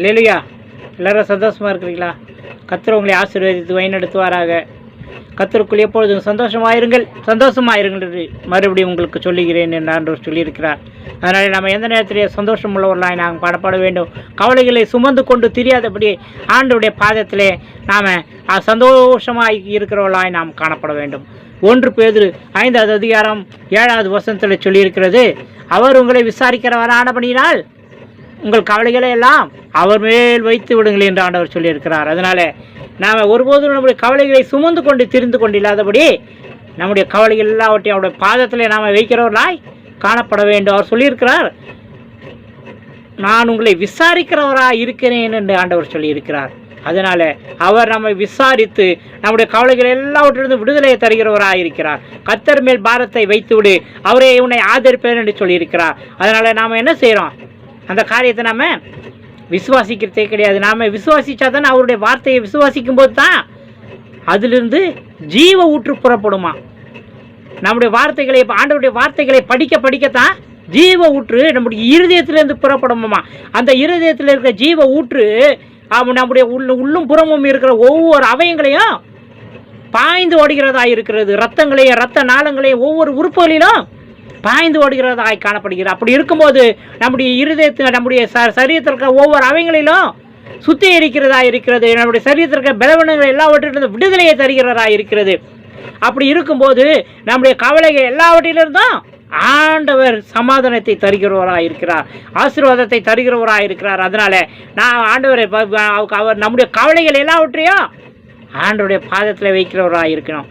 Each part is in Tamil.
இல்லையா எல்லாரும் சந்தோஷமாக இருக்கிறீங்களா? கத்தர் உங்களை ஆசீர்வதித்து வழிநடத்துவாராக. கத்தருக்குள் எப்பொழுதும் சந்தோஷமாயிருங்கள் சந்தோஷமாயிருங்கள் என்று மறுபடியும் உங்களுக்கு சொல்லுகிறேன் என்று ஆண்டவர் சொல்லியிருக்கிறார். அதனால் நம்ம எந்த நேரத்திலேயே சந்தோஷம் உள்ளவர்களாய் நாம் காணப்பட வேண்டும். கவலைகளை சுமந்து கொண்டு தெரியாதபடி ஆண்டவருடைய பாதத்திலே நாம் சந்தோஷமாய் இருக்கிறவர்களாய் நாம் காணப்பட வேண்டும். ஒன்று பேதுரு ஐந்தாவது அதிகாரம் ஏழாவது வசனத்தில் சொல்லியிருக்கிறது அவர் உங்களை விசாரிக்கிறவரானபடியினால் உங்கள் கவலைகளை எல்லாம் அவர் மேல் வைத்து விடுங்கள் என்று ஆண்டவர் சொல்லியிருக்கிறார். அதனால் நாம் ஒருபோதும் நம்முடைய கவலைகளை சுமந்து கொண்டு திரிந்து கொண்டு இல்லாதபடி நம்முடைய கவலைகள் எல்லாவற்றையும் அவருடைய பாதத்தில் நாம் வைக்கிறவர்களாய் காணப்பட வேண்டும். அவர் சொல்லியிருக்கிறார் நான் உங்களை விசாரிக்கிறவராக இருக்கிறேன் என்று ஆண்டவர் சொல்லியிருக்கிறார். அதனால அவர் நம்மை விசாரித்து நம்முடைய கவலைகள் எல்லாவற்றிலிருந்து விடுதலையை தருகிறவராக இருக்கிறார். கத்தர் மேல் பாரத்தை வைத்துவிடு அவரே உன்னை ஆதரிப்பேன் என்று சொல்லியிருக்கிறார். அதனால நாம் என்ன செய்கிறோம் அந்த காரியத்தை நாம் விசுவாசிக்கிறதே கிடையாது. நாம் விசுவாசித்தா தானே அவருடைய வார்த்தையை விசுவாசிக்கும் போது தான் அதிலிருந்து ஜீவ ஊற்று புறப்படுமா? நம்முடைய வார்த்தைகளை ஆண்டவருடைய வார்த்தைகளை படிக்க படிக்கத்தான் ஜீவ ஊற்று நம்முடைய இருதயத்திலேருந்து புறப்படுமாம்மா அந்த இருதயத்தில் இருக்கிற ஜீவ ஊற்று அவன் நம்முடைய உள்ள உள்ளும் புறமும் இருக்கிற ஒவ்வொரு அவயங்களையும் பாய்ந்து ஓடுகிறதா இருக்கிறது. ரத்தங்களையும் ரத்த நாளங்களையும் ஒவ்வொரு உறுப்புகளிலும் பாய்ந்து ஓடுகிறதாய் காணப்படுகிறது. அப்படி இருக்கும்போது நம்முடைய இருதயத்தில் நம்முடைய ச சரீரத்தில் இருக்கிற ஒவ்வொரு அவயங்களிலும் சுத்திகரிக்கிறதா இருக்கிறது. நம்முடைய சரீரத்தில் இருக்கிற பலவீனங்கள் எல்லாவற்றிலிருந்து விடுதலையை தருகிறதா இருக்கிறது. அப்படி இருக்கும்போது நம்முடைய கவலைகள் எல்லாவற்றிலிருந்தும் ஆண்டவர் சமாதானத்தை தருகிறவராக இருக்கிறார். ஆசீர்வாதத்தை தருகிறவராக இருக்கிறார். அதனால நான் ஆண்டவரை அவர் நம்முடைய கவலைகள் எல்லாவற்றையும் ஆண்டவருடைய பாதத்தில் வைக்கிறவராக இருக்கணும்.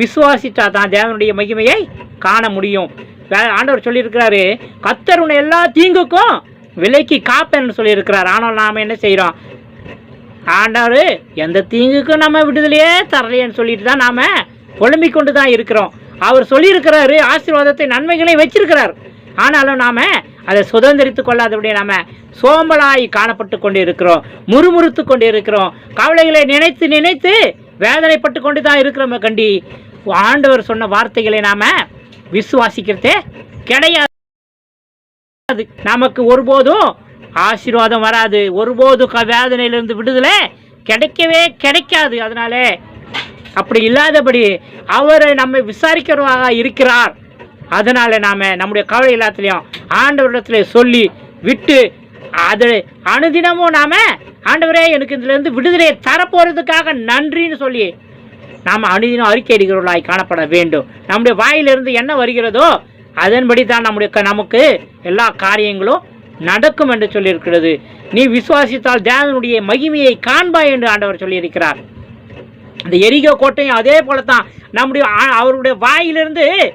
விசுவாசித்தா தான் தேவனுடைய மகிமையை காண முடியும். வேற ஆண்டவர் சொல்லியிருக்கிறாரு கத்தர் உன்னை எல்லா தீங்குக்கும் விலைக்கு காப்பேன்னு சொல்லியிருக்கிறார். ஆனால் நாம் என்ன செய்கிறோம் ஆண்டவர் எந்த தீங்குக்கும் நம்ம விடுதலையே தரலையேன்னு சொல்லிட்டு தான் நாம் புலம்பிக் கொண்டு தான் இருக்கிறோம். அவர் சொல்லியிருக்கிறாரு ஆசீர்வாதத்தை நன்மைகளை வச்சிருக்கிறார். ஆனாலும் நாம் அதை சுதந்திரித்து கொள்ளாதபடி நாம் சோம்பலாய் காணப்பட்டு கொண்டு இருக்கிறோம் முறுமுறுத்து கொண்டு இருக்கிறோம் கவலைகளை நினைத்து நினைத்து வேதனைப்பட்டு கொண்டு தான் இருக்கிறோமே கண்டி. ஆண்டவர் சொன்ன வார்த்தைகளை நாம் விசுவாசிக்கிறதே கிடையாது. நமக்கு ஒருபோதும் ஆசீர்வாதம் வராது. ஒருபோதும் க வேதனையிலிருந்து விடுதலை கிடைக்கவே கிடைக்காது. அதனால அப்படி இல்லாதபடி அவரை நம்மை விசாரிக்கிறவராக இருக்கிறார். அதனால் நாம் நம்முடைய கவலை எல்லாத்துலேயும் ஆண்டவரிடத்துல சொல்லி விட்டு அது அனுதினமும் நாம் ஆண்டவரே எனக்கு இதுலேருந்து விடுதலையை தரப்போகிறதுக்காக நன்றின்னு சொல்லி நாம் அனுதினம் அறிக்கை அடிக்கிறவர்களாய் காணப்பட வேண்டும். நம்முடைய வாயிலிருந்து என்ன வருகிறதோ அதன்படி தான் நம்முடைய க- நமக்கு எல்லா காரியங்களும் நடக்கும் என்று சொல்லியிருக்கிறது. நீ விசுவாசித்தால் தேவனுடைய மகிமையை காண்பாய் என்று ஆண்டவர் சொல்லியிருக்கிறார். இந்த எரிகோ கோட்டையும் அதே போல தான் நம்முடைய அவருடைய வாயிலிருந்து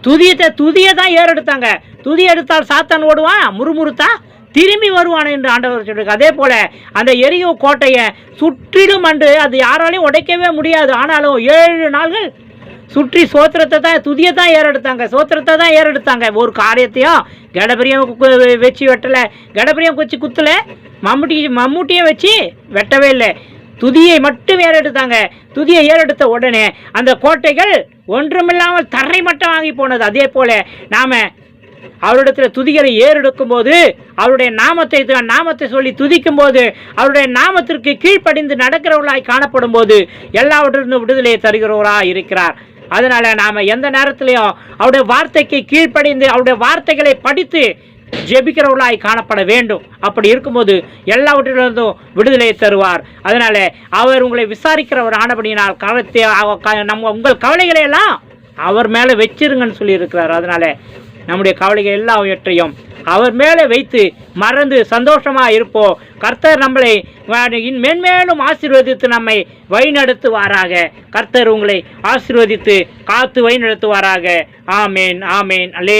துதியத்தை துதியை தான் ஏறெடுத்தாங்க. துதி எடுத்தால் சாத்தான் ஓடுவான் முறுமுறுத்தா திரும்பி வருவான் என்று ஆண்டவர் சொல்லியிருக்கு. அதே போல அந்த எரியோ கோட்டையை சுற்றிலும் அன்று அது யாராலையும் உடைக்கவே முடியாது. ஆனாலும் ஏழு நாள்கள் சுற்றி சோத்திரத்தை தான் துதியை தான் ஏறெடுத்தாங்க. சோத்திரத்தை தான் ஏறெடுத்தாங்க. ஒரு காரியத்தையும் கடபரியம் கு- வச்சு வெட்டலை. கடபரியம் வச்சு குத்தலை. மம்முட்டி மம்முட்டியும் வச்சு வெட்டவே இல்லை. துதியை மட்டும் ஏறெடுத்தாங்க. துதியை ஏறெடுத்த உடனே அந்த கோட்டைகள் ஒன்றுமில்லாமல் தரை மட்டம் வாங்கி போனது. அதே போல நாம் அவரிடத்தில் துதிகளை ஏறெடுக்கும் போது அவருடைய நாமத்தை நாமத்தை சொல்லி துதிக்கும் போது அவருடைய நாமத்திற்கு கீழ்ப்படிந்து நடக்கிறவர்களாய் காணப்படும் போது எல்லாவற்றிலிருந்து விடுதலையை தருகிறவராக இருக்கிறார். அதனால நாம் எந்த நேரத்திலையும் அவருடைய வார்த்தைக்கு கீழ்ப்படிந்து அவருடைய வார்த்தைகளை படித்து ஜெபிக்கிறவர்களாய் காணப்பட வேண்டும். அப்படி இருக்கும்போது எல்லாவற்றிலிருந்தும் விடுதலையை தருவார். அதனால் அவர் உங்களை விசாரிக்கிறவர் ஆனபடியினால் கவலத்தை நம்ம உங்கள் கவலைகளை எல்லாம் அவர் மேலே வச்சிருங்கன்னு சொல்லியிருக்கிறார். அதனால் நம்முடைய கவலைகள் எல்லாவற்றையும் அவர் மேலே வைத்து மறந்து சந்தோஷமாக இருப்போம் கர்த்தர் நம்மளை இன் மென்மேலும் ஆசீர்வதித்து நம்மை வழிநடத்துவாராக. கர்த்தர் உங்களை ஆசீர்வதித்து காத்து வழிநடத்துவாராக. ஆமேன் ஆமேன். அல்லே